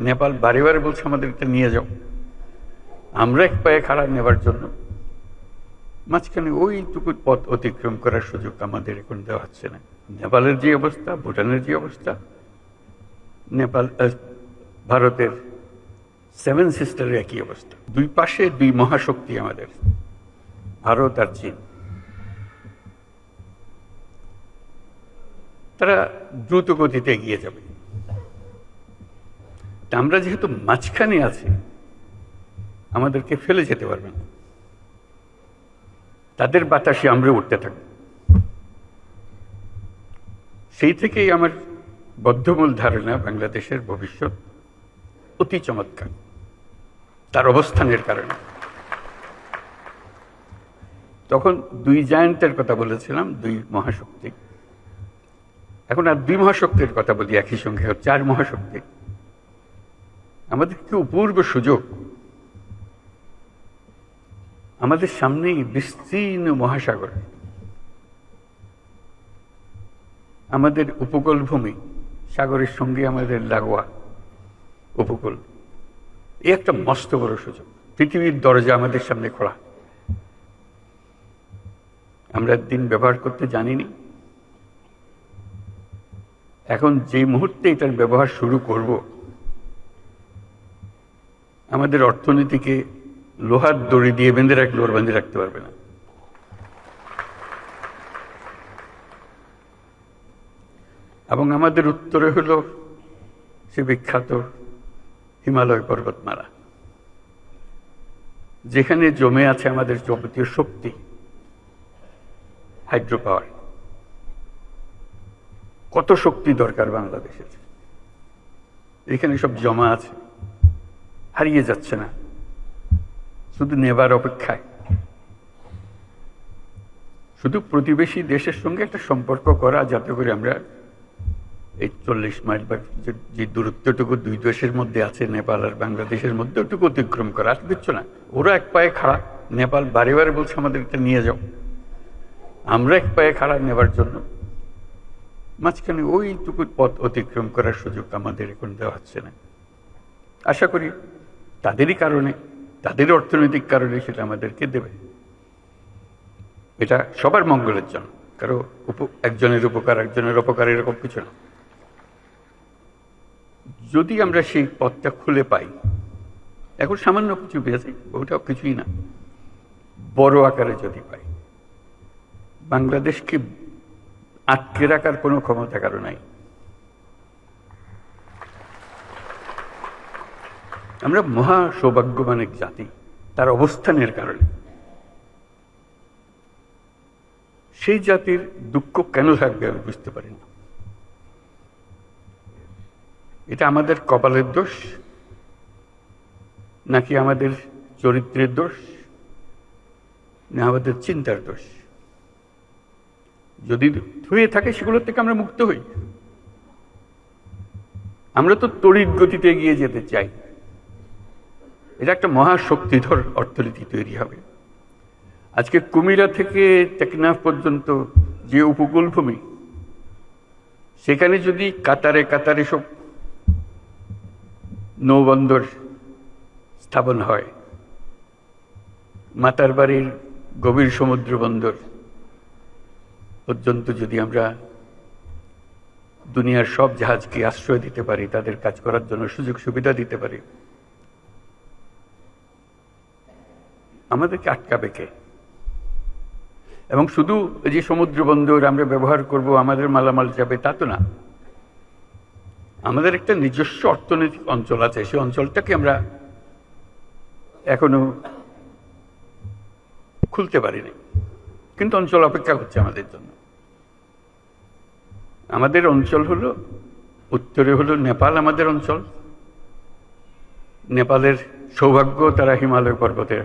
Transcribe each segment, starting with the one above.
নেপাল বারে বারে বলছে আমাদেরকে নিয়ে যাও। আমরা এক পায়ে খাড়া নেবার জন্য। মাঝখানে ওইটুকু পথ অতিক্রম করার সুযোগ আমাদের এখন দেওয়া হচ্ছে না। নেপালের যে অবস্থা, ভুটানের যে অবস্থা, নেপাল ভারতের সেভেন সিস্টারের একই অবস্থা। দুই পাশে দুই মহাশক্তি আমাদের, ভারত আর চীন। তারা দ্রুত গতিতে এগিয়ে যাবে। আমরা যেহেতু মাঝখানে আছি, আমাদেরকে ফেলে যেতে পারবে না। তাদের বাতাসে আমরা উঠতে থাকব। সেই থেকেই আমার বদ্ধমূল ধারণা বাংলাদেশের ভবিষ্যৎ অতি চমৎকার। তার অবস্থানের কারণে। তখন দুই জায়ান্টের কথা বলেছিলাম, দুই মহাশক্তি। এখন আর দুই মহাশক্তির কথা বলি, একই সঙ্গে চার মহাশক্তি। আমাদের কি অপূর্ব সুযোগ? আমাদের সামনেই বিস্তীর্ণ মহাসাগর। আমাদের উপকূল ভূমি সাগরের সঙ্গে আমাদের লাগোয়া উপকূল। এই একটা মস্ত বড় সুযোগ। পৃথিবীর দরজা আমাদের সামনে খোলা। আমরা দিন ব্যবহার করতে জানিনি। এখন যে মুহূর্তে এটার ব্যবহার শুরু করব আমাদের অর্থনীতিকে লোহার দড়ি দিয়ে বেঁধে রাখলে ওর বেঁধে রাখতে পারবে না। এবং আমাদের উত্তরে হলো সে বিখ্যাত হিমালয় পর্বতমালা। যেখানে জমে আছে আমাদের যাবতীয় শক্তি হাইড্রো পাওয়ার কত শক্তি দরকার বাংলাদেশের? এখানে সব জমা আছে। হারিয়ে যাচ্ছে না। শুধু নেবার অপেক্ষায়। শুধু প্রতিবেশী দেশের সঙ্গে একটা সম্পর্ক করা, যাতে করে আমরা এই চল্লিশ মাইল বা যে- দূরত্বটুকু দুই দেশের মধ্যে আছে, নেপাল আর বাংলাদেশের মধ্যে, ওটুকু অতিক্রম করা। আর কিচ্ছু না। ওরা এক পায়ে খাড়া। নেপাল বারে বারে বলছে আমাদের এটা নিয়ে যাও। আমরা এক পায়ে খাড়া নেবার জন্য। মাঝখানে ওইটুকু পথ অতিক্রম করার সুযোগ আমাদের এখন দেওয়া হচ্ছে না। আশা করি তাদেরই কারণে, তাদের অর্থনৈতিক কারণে সেটা আমাদেরকে দেবে। এটা সবার মঙ্গলের জন্য। কারও একজনের উপকার, একজনের অপকার এরকম কিছু না। যদি আমরা সেই পথটা খুলে পাই, এখন সামান্য কিছু পেয়েছি ওটাও কিছুই না। বড় আকারে যদি পাই, বাংলাদেশকে আটকে রাখার কোনো ক্ষমতা কারও নাই। আমরা মহা সৌভাগ্যবান এক জাতি। তার অবস্থানের কারণে। সেই জাতির দুঃখ কেন থাকবে আমি বুঝতে পারি না। এটা আমাদের কপালের দোষ, নাকি আমাদের চরিত্রের দোষ, না আমাদের চিন্তার দোষ? যদি হয়ে থাকে, সেগুলোর থেকে আমরা মুক্ত হই। আমরা তো তড়িৎ গতিতে এগিয়ে যেতে চাই। এটা একটা মহাশক্তিধর অর্থনীতি তৈরি হবে। আজকে কুমিরা থেকে টেকনাফ পর্যন্ত যে উপকূল ভূমি সেখানে যদি কাতারে কাতারে সব নৌবন্দর স্থাপন হয়, মাতার বাড়ির গভীর সমুদ্র বন্দর পর্যন্ত যদি আমরা দুনিয়ার সব জাহাজকে আশ্রয় দিতে পারি, তাদের কাজ করার জন্য সুযোগ সুবিধা দিতে পারি আমাদেরকে আটকাবে কে? এবং শুধু যে সমুদ্র বন্দর আমরা ব্যবহার করব, আমাদের মালামাল যাবে তা তো না। আমাদের একটা নিজস্ব অর্থনৈতিক অঞ্চল আছে, সেই অঞ্চলটাকে আমরা এখনও খুলতে পারিনি। কিন্তু অঞ্চল অপেক্ষা করছে আমাদের জন্য। আমাদের অঞ্চল হলো, উত্তরে হলো নেপাল আমাদের অঞ্চল। নেপালের সৌভাগ্য তারা হিমালয় পর্বতের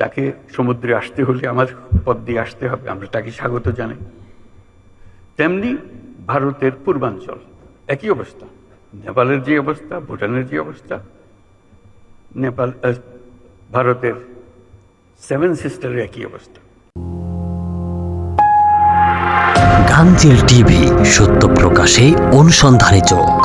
তাকে সমুদ্রে আসতে হলে আমার পথ দিয়ে আসতে হবে, আমরা তাকে স্বাগত জানাই। তেমনি ভারতের পূর্বাঞ্চল, একই অবস্থা। নেপালের যে অবস্থা, ভুটানের যে অবস্থা, নেপাল ভারতের সেভেন সিস্টারের একই অবস্থা। গাংচিল টিভি, সত্য প্রকাশে অনুসন্ধানী চোখ।